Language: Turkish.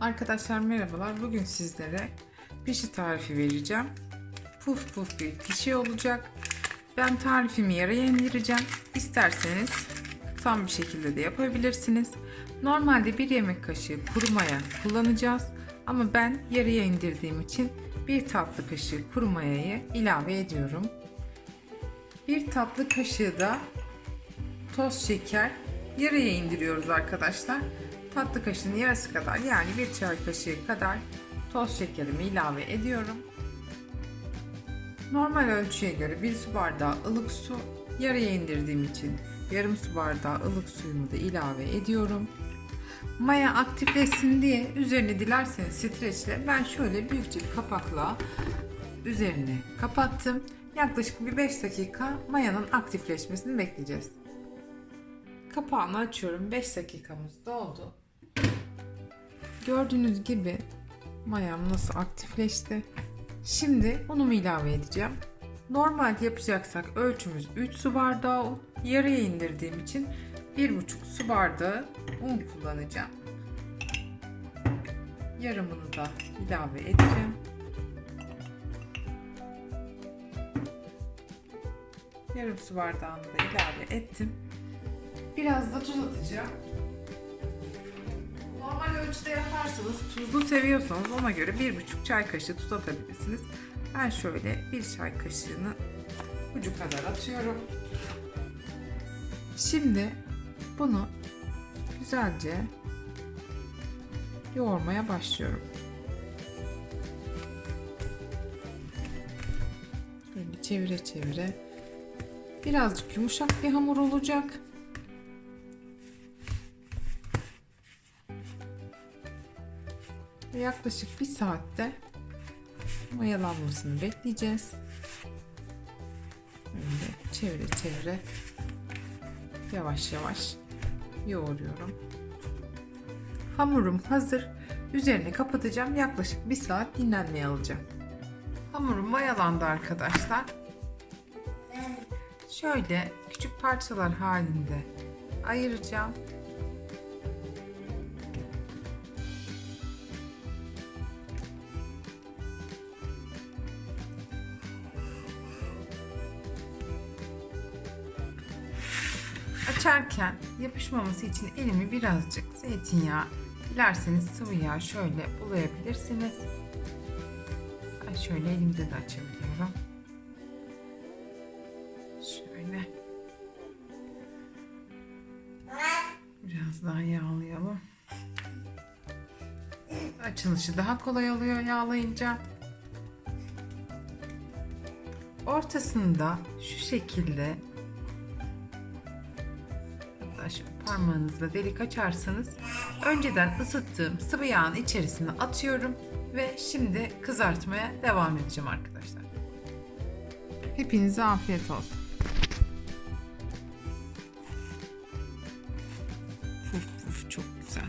Arkadaşlar merhabalar. Bugün sizlere pişi tarifi vereceğim. Puf puf bir pişi olacak. Ben tarifimi yarıya indireceğim. İsterseniz tam bir şekilde de yapabilirsiniz. Normalde bir yemek kaşığı kuru maya kullanacağız. Ama ben yarıya indirdiğim için bir tatlı kaşığı kuru mayayı ilave ediyorum. Bir tatlı kaşığı da toz şeker yarıya indiriyoruz arkadaşlar. Tatlı kaşığının yarısı kadar yani bir çay kaşığı kadar toz şekerimi ilave ediyorum. Normal ölçüye göre bir su bardağı ılık su yarıya indirdiğim için yarım su bardağı ılık suyumu da ilave ediyorum. Maya aktifleşsin diye üzerine dilerseniz streçle ben şöyle büyükçe bir kapakla üzerini kapattım. Yaklaşık bir 5 dakika mayanın aktifleşmesini bekleyeceğiz. Kapağını açıyorum. 5 dakikamız doldu. Gördüğünüz gibi mayam nasıl aktifleşti. Şimdi unumu ilave edeceğim. Normalde yapacaksak ölçümüz 3 su bardağı un. Yarıya indirdiğim için 1,5 su bardağı un kullanacağım. Yarımını da ilave edeceğim. Yarım su bardağını da ilave ettim. Biraz da tuz atacağım. Ölçüde yaparsanız tuzlu seviyorsanız ona göre bir buçuk çay kaşığı tuz atabilirsiniz. Ben şöyle bir çay kaşığını ucu kadar atıyorum. Şimdi bunu güzelce yoğurmaya başlıyorum. Böyle çevire çevire birazcık yumuşak bir hamur olacak. Ve yaklaşık bir saatte mayalanmasını bekleyeceğiz. Böyle çevire çevire yavaş yavaş yoğuruyorum. Hamurum hazır. Üzerini kapatacağım. Yaklaşık bir saat dinlenmeye alacağım. Hamurum mayalandı arkadaşlar. Şöyle küçük parçalar halinde ayıracağım. Açarken yapışmaması için elimi birazcık zeytinyağı, dilerseniz sıvı yağ şöyle bulayabilirsiniz. Ben şöyle elimde de açabiliyorum. Şöyle. Biraz daha yağlayalım. Açılışı daha kolay oluyor yağlayınca. Ortasında şu şekilde şu parmağınızla delik açarsanız önceden ısıttığım sıvı yağın içerisine atıyorum ve şimdi kızartmaya devam edeceğim arkadaşlar. Hepinize afiyet olsun. Puf puf çok güzel.